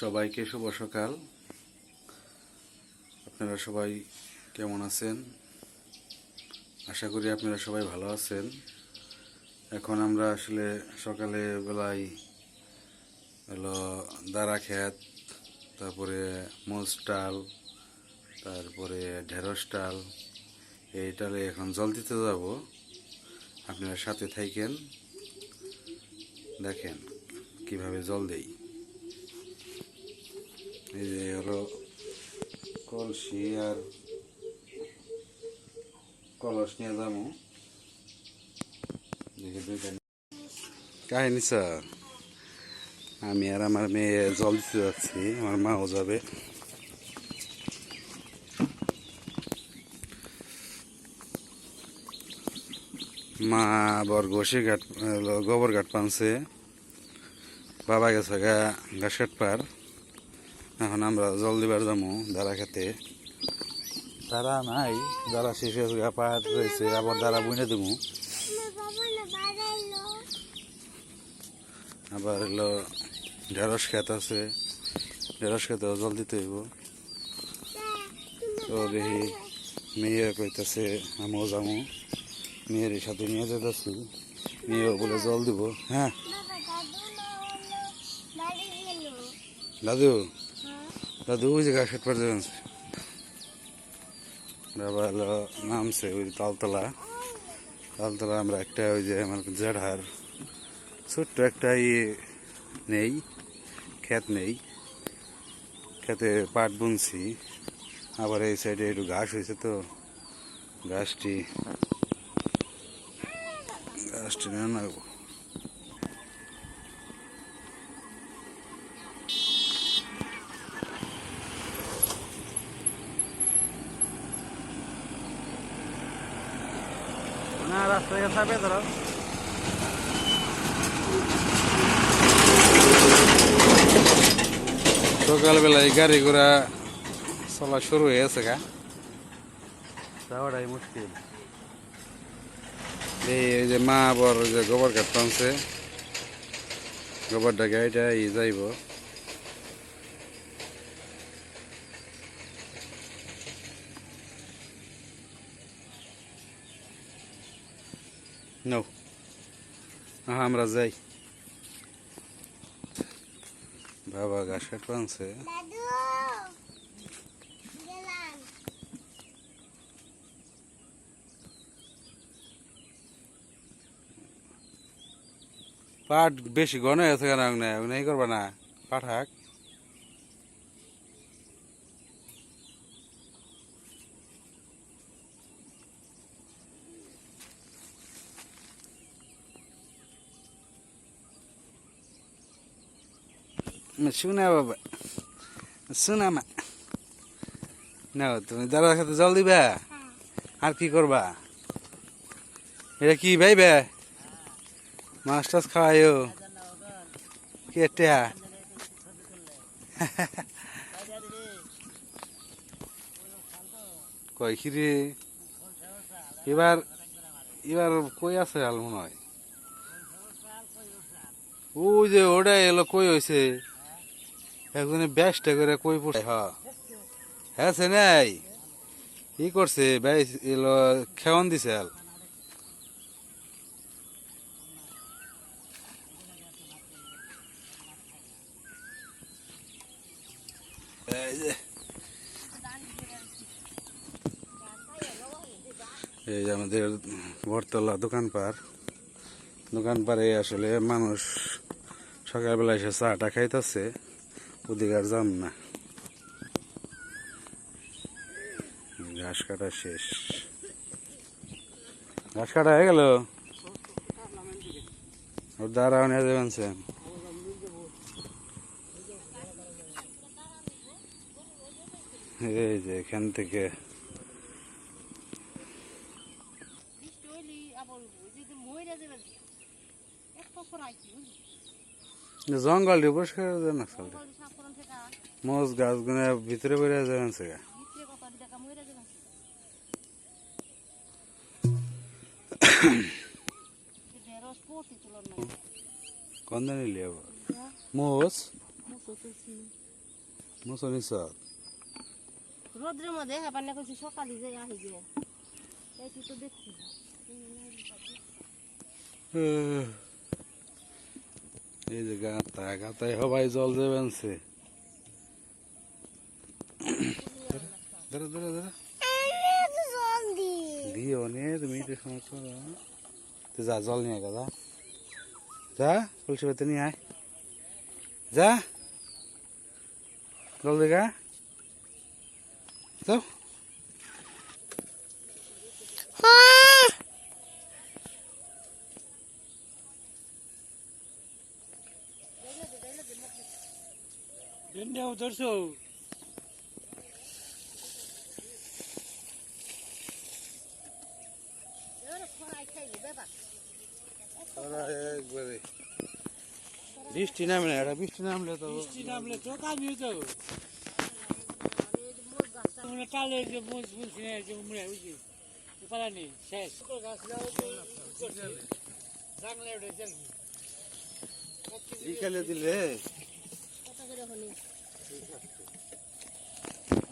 সবাইকে শুভ সকাল। আপনারা সবাই কেমন আছেন? আশা করি আপনারা সবাই ভালো আছেন। এখন আমরা আসলে সকালে বেলায় হলো দাঁড়া ক্ষেত তারপরে মোজ টাল তারপরে ঢেঁড়স টাল এই টালে এখন জল দিতে যাব। আপনারা সাথে থাকেন, দেখেন কীভাবে জল দেই। এই যে হলো কলসি আর কলস নিয়ে যাব দুইটা স্যার আমি আর আমার মেয়ে জল দিতে যাচ্ছি আমার মাও যাবে মা আবার ঘষে ঘাট গোবর ঘাট পানছে বাবা গেছে গা ঘাস কাট পার এখন আমরা জল দিবার যাব দাঁড়া খেতে। দাঁড়া নাই দাঁড়া শেষ হয়েছে গা পাহাড় রয়েছে আবার দাঁড়া বুনে দেবো আবার হলো ঢেঁড়স খেত আছে ঢেঁড়স খেতে জল দিতে হইব। তো দেখি মেয়ে কইতেছে আমিও যাব মেয়ের সাথে নিয়ে যেতেছি মেয়েও বলে জল দিব হ্যাঁ। দাদু? দাদু ওই যে ঘাস কাটবার যাবেন বাবা হলো নামছে ওই তালতলা। তালতলা আমরা একটা ওই যে আমার জেঠার ছোট্ট একটা ইয়ে নেই, ক্ষেত নেই। খেতে পাট বুনছি। আবার এই সাইডে একটু ঘাস হয়েছে তো। নিয়ে নেব না রাস্তায় চাপে ধরো সকালবেলায় গাড়ি ঘোড়া চলা শুরু হয়ে গেছে গা যাওয়াটাই মুশকিল এই যে মা আবার যে গোবর কাঠ টানছে গোবরটা গাড়িটা ই যাইব আহা, আমরা যাই বাবা কাট পানছে পাট বেশি ঘন হয়েছে কেন ওখানে করবা না পাট হাক শুনা বাবা শুনা মা না তুমি দাদার সাথে জল দিবা আর কি করবা এটা কি ভাইবে মাছ টাছ খাওয়াইও কেটা কয় খিরে এবার এবার কই আছে আল মনে হয় ওই যে ওটা এলো কই হয়েছে এখন ব্যাসটা করে কই পড়ছে? হ্যাঁ। হ্যাঁ নাই। ই করছে, ব্যাস, এলো খেওয়ান দিছে এই যে। আমাদের বটতলা দোকান পার দোকান আসলে মানুষ সকালবেলা এসে চাটা খাইতেছে। ওদিকে আর যাম না। ঘাস কাটা শেষ। ঘাস কাটা হয়ে গেল? ওর দাঁড়াও নিয়ে যাবেন স্যার এই যে এখান থেকে। জঙ্গলটি পরিষ্কার করে দেন আসলে মোজ গাছ গুনে ভিতরে বেরিয়ে যাবেন সেগা কোন দিন নিলি আবার মোজ মশো নিছ রোদ্রের মধ্যে হ্যাঁ পান্না করছি সকালে যে আহি যে এই তুই তো দেখছি এই যে গাতা গাতায় সবাই জল দেবেনছে ধরো ধরো ধরো দিও নে তুমি সময় করো তো যা, জল নিয়ে যা। যা তুলসী পাতে নিয়ে আয়। যা। জল দেখা যাও। খরাই একবারে বৃষ্টি নামে না এটা বৃষ্টি নামলে তো বৃষ্টি নামলে তো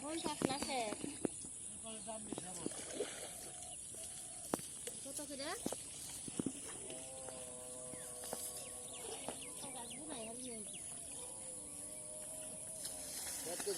পঞ্চাশ না কত করে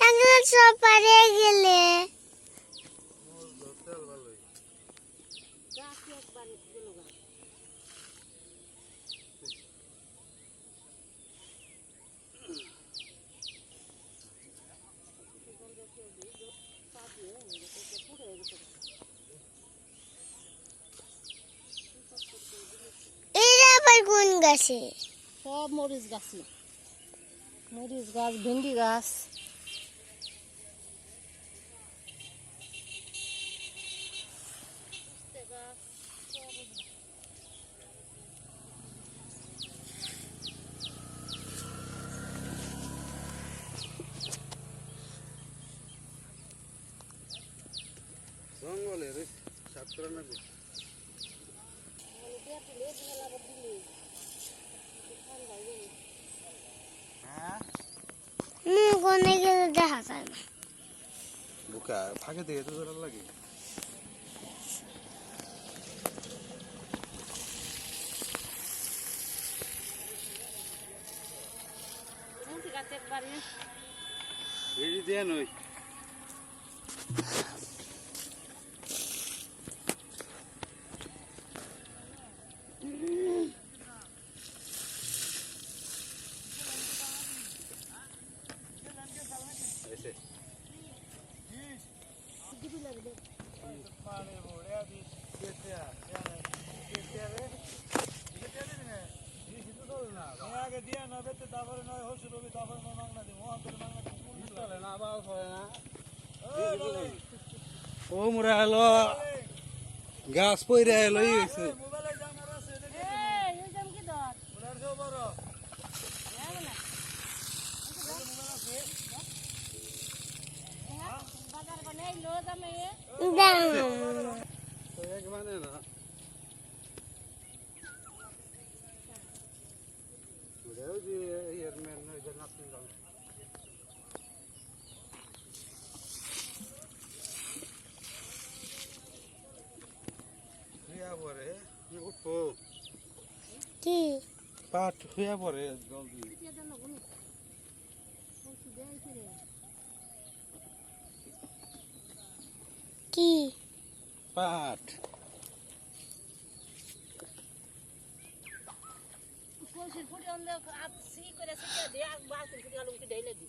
এগুলো সব পারে গেলে গাছ একবার গেল গা এটা আবার কোন গাছে? সব মরিচ গাছই মরিচ গাছ ভেন্ডি গাছ। জঙ্গলে রে সাত করে নেবে হুম কোনে গেলে দেখা যায় না। বুকা ফাঁকে দিয়ে তো ধরার লাগে মুন্সি গাছ একবারে ভিড়ি দিয়ে নই আগে দিয়া না বেতে তারপরে নয় হসুর হবে তারপরে নয় মাংনা দিব মহা করে মাংনা চলে না আবার হয় না ও মোরা এলো গাছ পইরা এলো হয়েছে এই ওই জাম কি দর ওনার সব বড় বাজার বানাই লো জামে দাম তো এক মানে না ওটাও যে ইয়ার মেন ওই যে নাতিন গান হইয়া পরে উঠবো কি? পাট হইয়া পরে জলদি দিয়ে। কি? পাট। কলসির ফুটি অন্ধ আপ সি করে সিটা দে আর বাসের ফুটি আলু কি দেইলে দি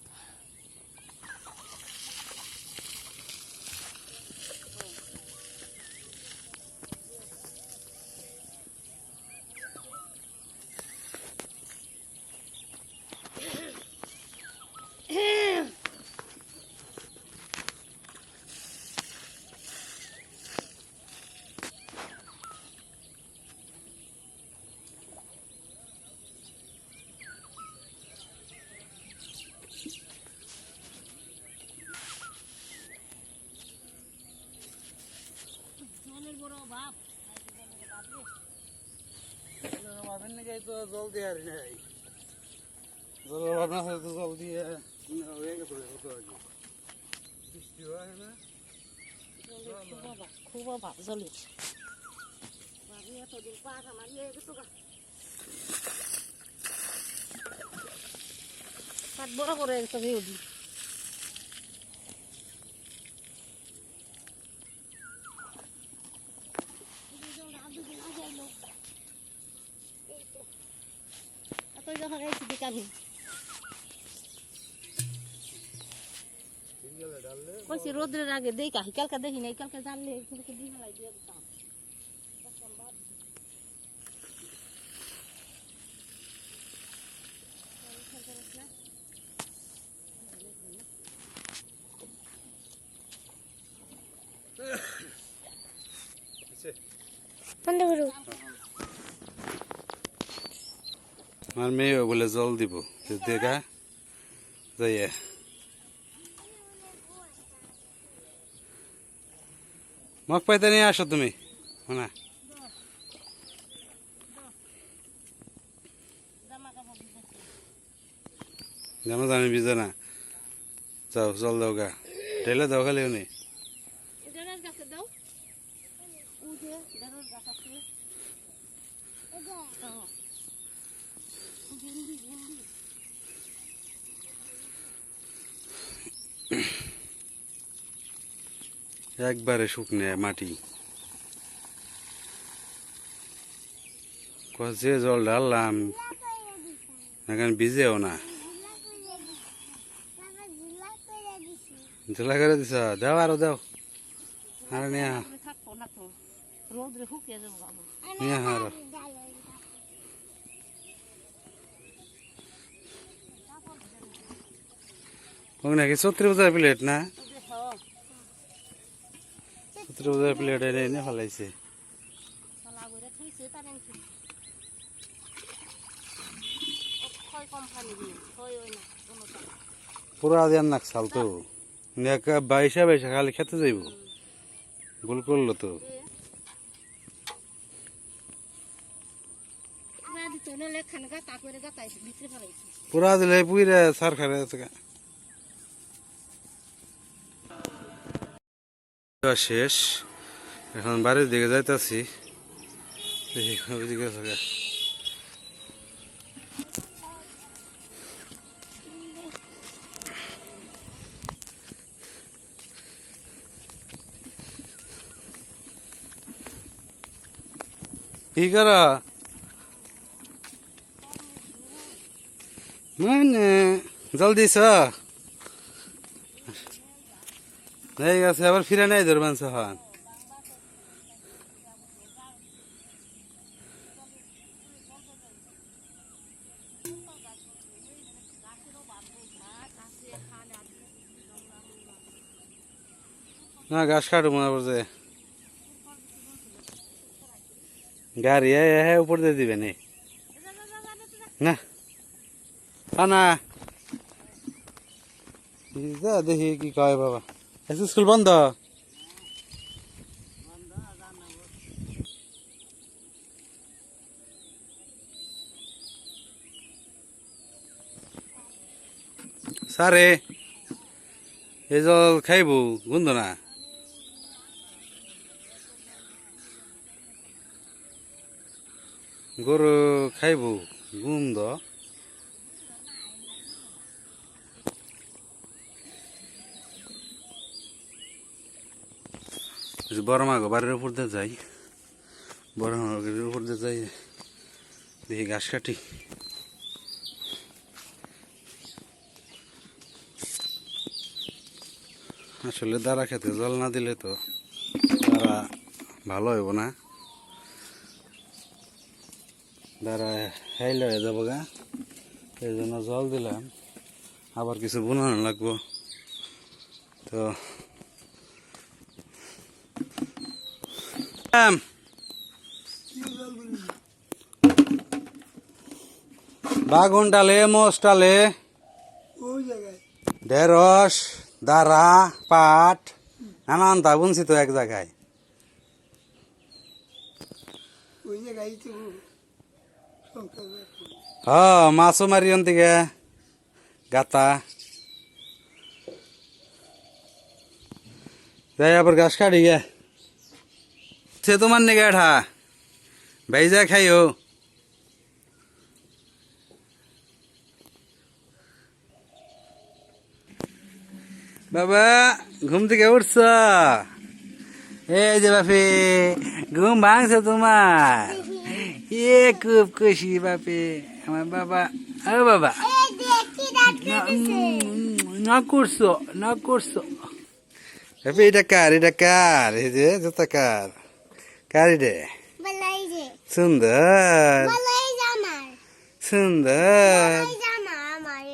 বড় বাপ। ভাবেন না জল দিয়ে আর নাই জলের জল দিয়ে না খুব অভাব খুব অভাব জলের বাড়ি এতদিন পাক আমার হয়ে গেছে এত যখন গেছি বিকানি কইছি রোদ্রের আগে দেই কাহি কালকে দেখি নাই কালকে জানলে এখানে দিয়ে ফেলাই দিয়ে দিতাম বন্ধ করো আমার মেয়ে বলে জল দিব। দেখা যাইয়া। মগ পাইতে নিয়ে আসো তুমি। না জামা জানি ভিজে না। যাও জল দাও গা। ঢেলে দাও খালি উনি। দাও উঠে দেড়ের গাছ আছে হ্যাঁ। ভেন্ডি ভেন্ডি একবারে শুকনে মাটি। যে জল ঢাললাম এখন ভিজেও না। ঝোলা করে দিছ? দাও আরও দাও। আর নিয়ে নিয়ে আরও। নাকি ছত্রিশ হাজার প্লেট না? খাওয়া হাজার প্লেট এনে এনে ফেলাইছে। পুরা দেন নাক চাল তো। বাইশা বাইশা খালি খেতে যাইব। ভুল করল তো। পুরা দিলে পুইরে সার খারে আছে গা। দেওয়া শেষ। এখন বাড়ির দিকে যাইতাছি। দেখি ওইদিকে আছে গা। কি করা? মানে জলদি চ। হয়ে গেছে, আবার ফিরে নাই ধরবেন না, ঘাস কাটু মনে করছে গাড়ি, এ উপর দিয়ে দিবে নি। না। যা দেখি কি কয় বাবা। স্কুল বন্ধ সারে এই জল খাইব গন্ধ না গরু খাইব গন্ধ বড় মা গো, বাড়ির উপর দিয়ে যাই। বড় মা বাড়ির উপর দিয়ে যাই, দেখি ঘাস কাটি। আসলে দাঁড়া খেতে, জল না দিলে তো দাঁড়া ভালো হইব না। দাঁড়া হাইলে হয়ে যাব গা, এই জন্য জল দিলাম। আবার কিছু বুনানো লাগবো। তো বাগুন ডালে মোষ ডালে ঢেঁড়স দাঁড়া পাট, নানান তা বুনছি তো এক জায়গায়। তো হ্যাঁ মাছও মারি থেকে গাতা। যাই, আবার গাছ কাটি গে। সে তোমার নেগে এঠা ভাইজা খাইও। বাবা, ঘুম থেকে উঠছ? এই যে বাপে, ঘুম ভাঙছে তোমার। এ খুব খুশি বাপে, আমার বাবা। ও বাবা। না করছ না করছ। এটা কার? এটা কার? এই যে, জুতা কার? কার রে সুন্দর। সুন্দর।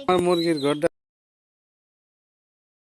আমার মুরগির ঘরটা